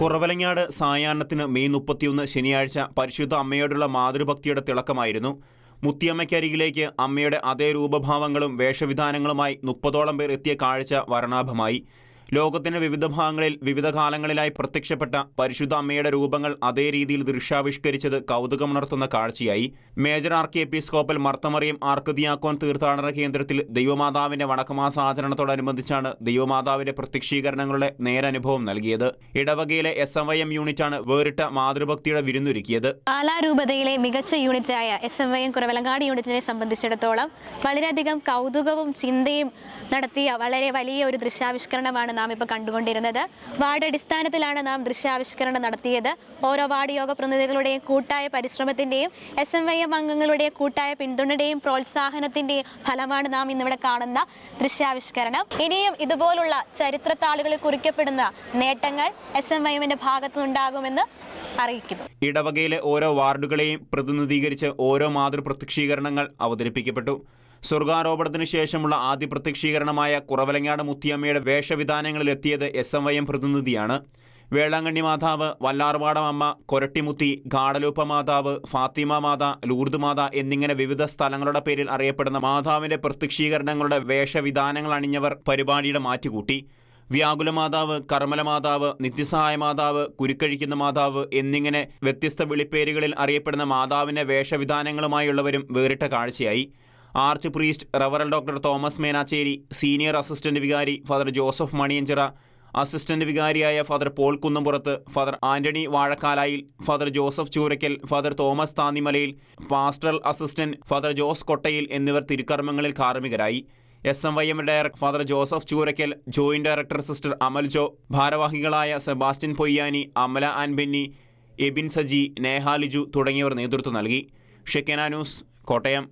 Kuravilangad സായാഹ്നത്തിന് May മുപ്പത്തിയൊന്ന് ശനിയാഴ്ച പരിശുദ്ധ അമ്മയോടുള്ള മാതൃഭക്തിയുടെ തിളക്കമായിരുന്നു. മുത്തിയമ്മയ്ക്കരികിലേക്ക് അമ്മയുടെ അതേ രൂപഭാവങ്ങളും വേഷവിധാനങ്ങളുമായി മുപ്പതോളം പേർ എത്തിയ കാഴ്ച വർണാഭമായി. ലോകത്തിന്റെ വിവിധ ഭാഗങ്ങളിൽ വിവിധ കാലങ്ങളിലായി പ്രത്യക്ഷപ്പെട്ട പരിശുദ്ധ അമ്മയുടെ രൂപങ്ങൾ അതേ രീതിയിൽ ദൃശ്യാവിഷ്കരിച്ചത് കൗതുകമുണർത്തുന്ന കാഴ്ചയായി. മേജർ ആർക്കി എപ്പിസ്കോപ്പൽ മർത്തമറിയം ആർക്കുദിയാക്കോൻ തീർത്ഥാടന കേന്ദ്രത്തിൽ ദൈവമാതാവിന്റെ വണക്കമാസ ആചരണത്തോടനുബന്ധിച്ചാണ് ദൈവമാതാവിന്റെ പ്രത്യക്ഷീകരണങ്ങളുടെ നേരനുഭവം നൽകിയത്. ഇടവകയിലെ എസ് എം വൈ എം യൂണിറ്റാണ് വേറിട്ട മാതൃഭക്തിയുടെ വിരുന്നൊരുക്കിയത്. കലാരൂപതയിലെ മികച്ച യൂണിറ്റായ S M Y M Kuravilangad യൂണിറ്റിനെ സംബന്ധിച്ചിടത്തോളം വളരെയധികം കൗതുകവും ചിന്തയും നടത്തിയ വളരെ വലിയ ഒരു ദൃശ്യാവിഷ്കരണമാണ് നാം ഇപ്പോൾ കണ്ടുകൊണ്ടിരുന്നത്. വാർഡ് അടിസ്ഥാനത്തിലാണ് നാം ദൃശ്യാവിഷ്കരണം നടത്തിയത്. ഓരോ വാർഡ് യോഗ പ്രതിനിധികളുടെയും കൂട്ടായ പരിശ്രമത്തിന്റെയും എസ് എം വൈ എം അംഗങ്ങളുടെ കൂട്ടായ പിന്തുണയുടെയും പ്രോത്സാഹനത്തിന്റെയും ഫലമാണ് നാം ഇന്നിവിടെ കാണുന്ന ദൃശ്യാവിഷ്കരണം. ഇനിയും ഇതുപോലുള്ള ചരിത്രത്താളുകളിൽ കുറിക്കപ്പെടുന്ന നേട്ടങ്ങൾ എസ് എം വൈ എമ്മിന്റെ ഭാഗത്തുനിന്നുണ്ടാകുമെന്ന് അറിയിക്കുന്നു. ഇടവകയിലെ ഓരോ വാർഡുകളെയും പ്രതിനിധീകരിച്ച് ഓരോ മാതൃപ്രത്യക്ഷീകരണങ്ങൾ അവതരിപ്പിക്കപ്പെട്ടു. സ്വർഗാരോപണത്തിന് ശേഷമുള്ള ആദ്യ പ്രത്യക്ഷീകരണമായ കുറവലങ്ങാട് മുത്തിയമ്മയുടെ വേഷവിധാനങ്ങളിലെത്തിയത് എസ് എം വൈ എം പ്രതിനിധിയാണ്. വേളാങ്കണ്ണി മാതാവ് വല്ലാർവാടം അമ്മ കൊരട്ടിമുത്തി ഗാഡലൂപ്പ മാതാവ് ഫാത്തിമ മാത ലൂർദ് മാത എന്നിങ്ങനെ വിവിധ സ്ഥലങ്ങളുടെ പേരിൽ അറിയപ്പെടുന്ന മാതാവിന്റെ പ്രത്യക്ഷീകരണങ്ങളുടെ വേഷവിധാനങ്ങൾ അണിഞ്ഞവർ പരിപാടിയുടെ മാറ്റുകൂട്ടി. വ്യാകുല മാതാവ് കർമ്മല മാതാവ് നിത്യസഹായ മാതാവ് കുരുക്കഴിക്കുന്ന മാതാവ് എന്നിങ്ങനെ വ്യത്യസ്ത വിളിപ്പേരുകളിൽ അറിയപ്പെടുന്ന മാതാവിന്റെ വേഷവിധാനങ്ങളുമായുള്ളവരും വേറിട്ട കാഴ്ചയായി. Arch priest റവറൽ doctor Thomas Menachery senior assistant വികാരി father Joseph Maniyanchira assistant വികാരിയായ father Paul Kunnampurath father Antony Vazhakkalayil father Joseph Choorakkal father Thomas Thannimalayil pastoral assistant father Jose Kottayil എന്നിവർ തിരുക്കർമ്മങ്ങളിൽ കാർമ്മികരായി. S M Y M director father Joseph Choorakkal joint director sister Amal Jo ഭാരവാഹികളായ Sebastian Poyyani Amala Ann Benny Ebin Saji Neha Liju തുടങ്ങിയവർ നേതൃത്വം നൽകി. Shekinah news Kottayam.